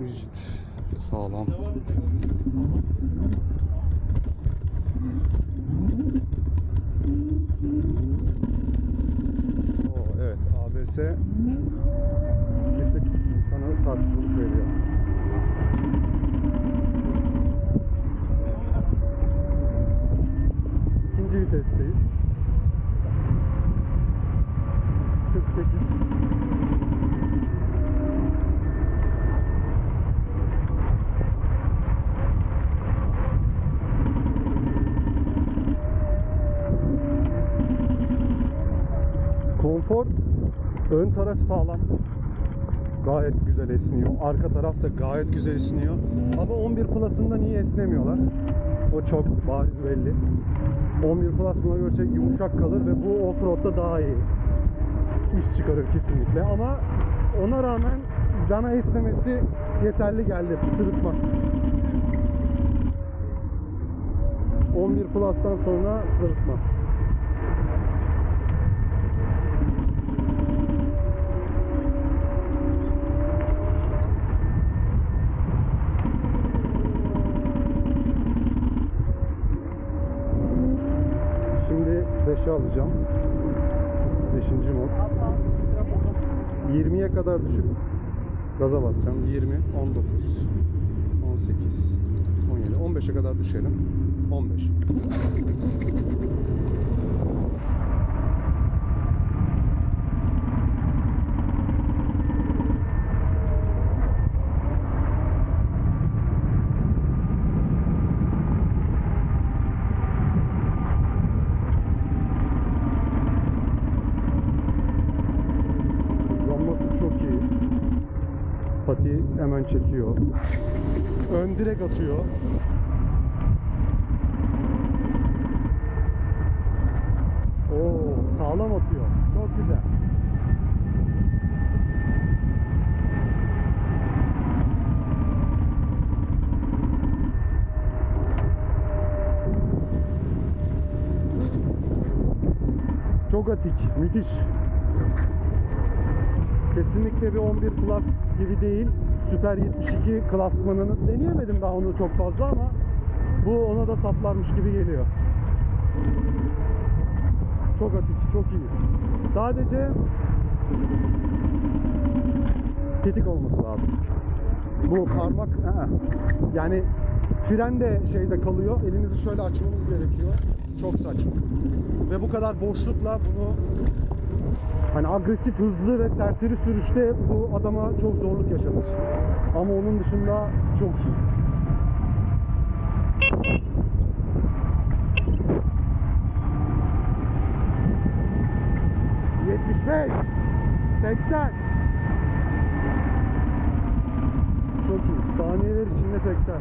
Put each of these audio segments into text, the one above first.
Rigid. Sağlam. Oo, evet ABS bir tık insana tatsızlık veriyor. İkinci vitesteyiz. 48 ön taraf sağlam. Gayet güzel esniyor. Arka taraf da gayet güzel esniyor. Ama 11 Plus'ında niye esnemiyorlar? O çok bariz belli. 11 Plus buna göre yumuşak kalır ve bu offroad'da daha iyi iş çıkarır kesinlikle. Ama ona rağmen bana esnemesi yeterli geldi. Sırıtmaz. 11 Plus'tan sonra sırıtmaz. Şimdi 5'e alacağım. 5. mod. 20'ye kadar düşüp gaza basacağım. 20, 19, 18, 17, 15'e kadar düşelim. 15. Hızlanması çok iyi. Pati hemen çekiyor. Ön direk atıyor. Oo, sağlam atıyor. Çok güzel. Çok atik, müthiş. Kesinlikle bir 11 Plus gibi değil. Süper 72 klasmanını deneyemedim daha onu çok fazla ama bu ona da saplarmış gibi geliyor. Çok atik, çok iyi. Sadece tetik olması lazım. Bu parmak ı-ı. yani fren de şeyde kalıyor. Elinizi şöyle açmanız gerekiyor. Çok saçma. Ve bu kadar boşlukla bunu Hani agresif, hızlı ve serseri sürüşte bu adama çok zorluk yaşatır. Ama onun dışında çok iyi. Yetmiş beş, seksen. Çok iyi. Saniyeler içinde 80.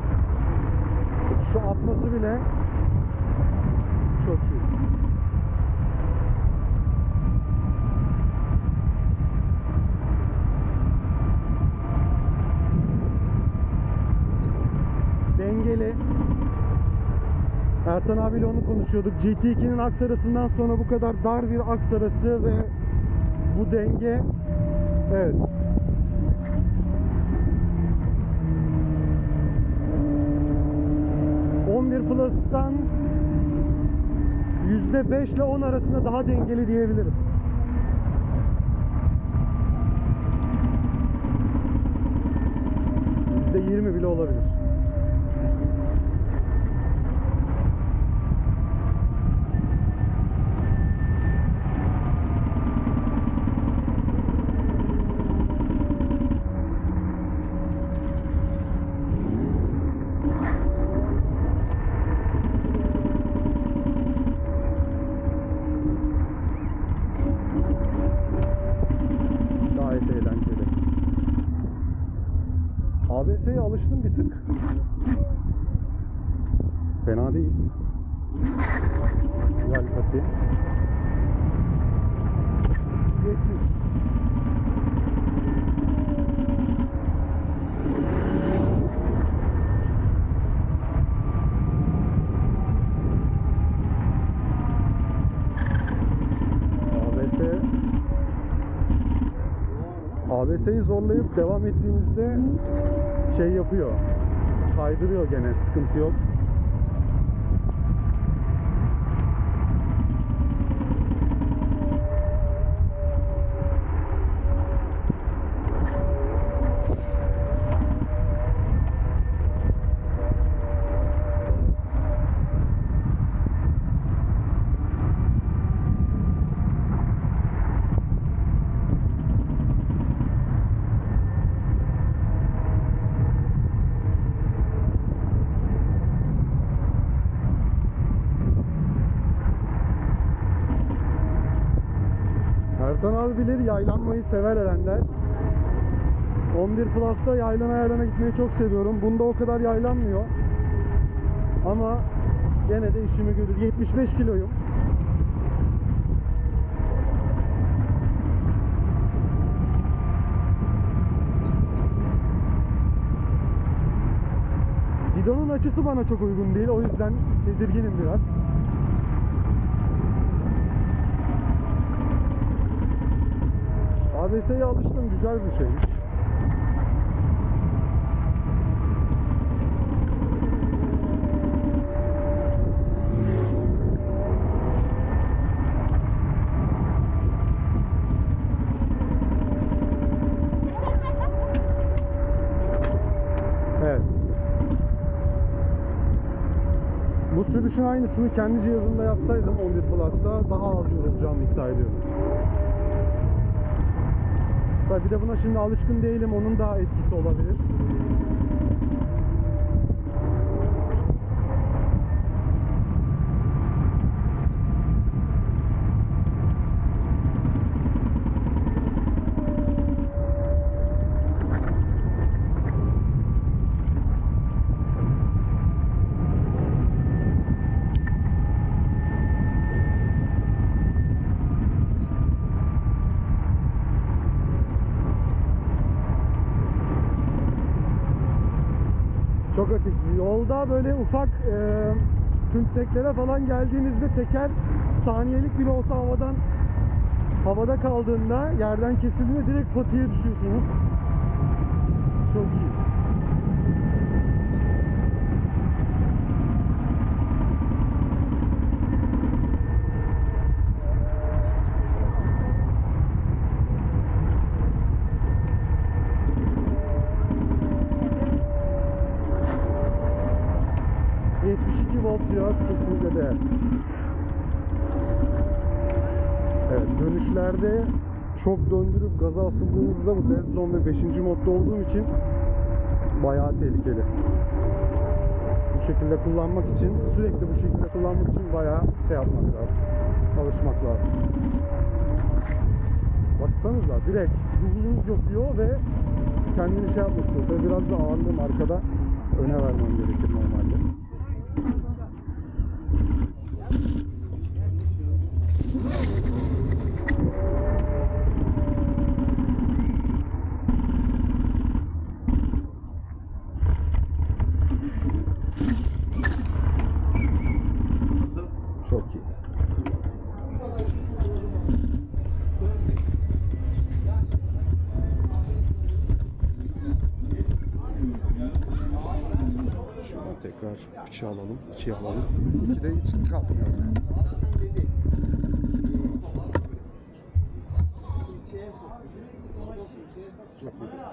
Şu atması bile çok iyi. dengeli. Ertan abiyle onu konuşuyorduk. GT2'nin aksarasından sonra bu kadar dar bir aksarası ve bu denge evet. ...11 Plus'tan... %5 ile 10 arasında daha dengeli diyebilirim. %20 bile olabilir. Gayet eğlenceli. ABS'ye alıştım bir tık. Fena değil. Güzel pati. 70. ABS'yi zorlayıp devam ettiğinizde şey yapıyor. Kaydırıyor gene sıkıntı yok. Ertan abi bilir yaylanmayı sever Erenler. 11 Plus'ta yaylana yaylana gitmeyi çok seviyorum. Bunda o kadar yaylanmıyor. Ama gene de işimi görür. 75 kiloyum. Gidonun açısı bana çok uygun değil. O yüzden tedirginim biraz. ABS'ye alıştım. Güzel bir şeymiş. Evet. Bu sürüşün aynısını kendi cihazımda yapsaydım 11 Plus'ta daha az yorulacağımı iddia ediyorum. Bir de buna şimdi alışkın değilim. Onun da etkisi olabilir. Çok aktif. Yolda böyle ufak e, tümseklere falan geldiğinizde teker saniyelik bile olsa havadan havada kaldığında yerden kesildiğinde direkt patiye düşüyorsunuz. Çok iyi. Evet dönüşlerde çok döndürüp gaza asıldığınızda bu dead zone ve 5. modda olduğum için bayağı tehlikeli. Bu şekilde kullanmak için sürekli bu şekilde kullanmak için bayağı şey yapmak lazım. Alışmak lazım. Baksanıza direkt hızlı yapıyor ve kendini şey yapmak istiyor. Biraz da ağırlığım arkada öne vermem gerekir normalde. Çok iyi. Şuradan tekrar bıçağı alalım, ikiye alalım. İki de hiç kalkmıyor. Çok iyi.